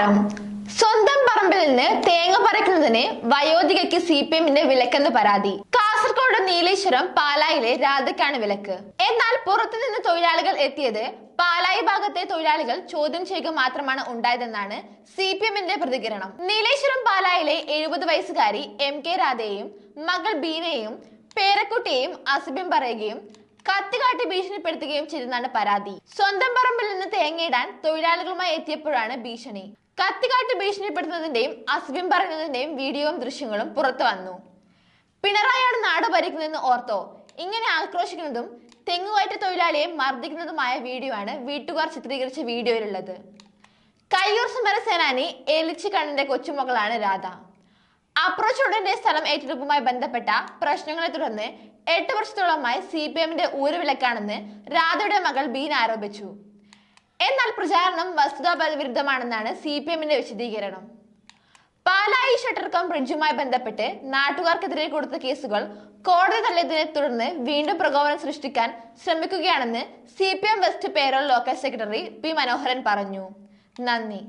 നമസ്കാരം. സ്വന്തം പറമ്പിൽ നിന്ന് തേങ്ങ പറിക്കുന്നതിന് വയോധികയ്ക്ക് സി പി എമ്മിന്റെ വിലക്കെന്ന് പരാതി. കാസർഗോഡ് നീലേശ്വരം പാലായിലെ രാധയ്ക്കാണ് വിലക്ക്. എന്നാൽ പുറത്തുനിന്ന് തൊഴിലാളികൾ എത്തിയത് പാലായി ഭാഗത്തെ തൊഴിലാളികൾ ചോദ്യം ചെയ്യുക മാത്രമാണ് ഉണ്ടായതെന്നാണ് സി പി എമ്മിന്റെ പ്രതികരണം. നീലേശ്വരം പാലായിലെ എഴുപത് വയസ്സുകാരി എം കെ രാധയെയും മകൾ ബീനയെയും പേരക്കുട്ടിയെയും അസുഭ്യം പറയുകയും കത്തികാട്ടി ഭീഷണിപ്പെടുത്തുകയും ചെയ്തെന്നാണ് പരാതി. സ്വന്തം പറമ്പിൽ നിന്ന് തേങ്ങയിടാൻ തൊഴിലാളികളുമായി എത്തിയപ്പോഴാണ് ഭീഷണി. കത്തികാട്ടി ഭീഷണിപ്പെടുത്തുന്നതിന്റെയും അസ്വിം പറയുന്നതിന്റെയും വീഡിയോയും ദൃശ്യങ്ങളും പുറത്തു വന്നു. പിണറായിയാണ് നാട് ഭരിക്കുന്നതെന്ന് ഓർത്തോ? ഇങ്ങനെ ആക്രോശിക്കുന്നതും തെങ്ങുകയറ്റ തൊഴിലാളിയെ മർദ്ദിക്കുന്നതുമായ വീഡിയോ ആണ് വീട്ടുകാർ ചിത്രീകരിച്ച വീഡിയോയിലുള്ളത്. കയ്യൂർ സമരസേനാനി എലിച്ചിക്കണ്ണന്റെ കൊച്ചുമകളാണ് രാധ. അപ്രോച്ച് ഉടന്റെ സ്ഥലം ഏറ്റെടുപ്പുമായി ബന്ധപ്പെട്ട പ്രശ്നങ്ങളെ തുടർന്ന് എട്ട് വർഷത്തോളമായി സി പി എമ്മിന്റെ ഊരുവിലക്കാണെന്ന് രാധയുടെ മകൾ ബീൻ ആരോപിച്ചു. എന്നാൽ പ്രചാരണം വസ്തുതാവിരുദ്ധമാണെന്നാണ് സി പി എമ്മിന്റെ വിശദീകരണം. പാലായി ഷട്ടർ ബ്രിഡ്ജുമായി ബന്ധപ്പെട്ട് നാട്ടുകാർക്കെതിരെ കൊടുത്ത കേസുകൾ കോടതി തള്ളിയതിനെ തുടർന്ന് വീണ്ടും പ്രകോപനം സൃഷ്ടിക്കാൻ ശ്രമിക്കുകയാണെന്ന് C P M west Perol local secretary P Manoharan പറഞ്ഞു. നന്ദി.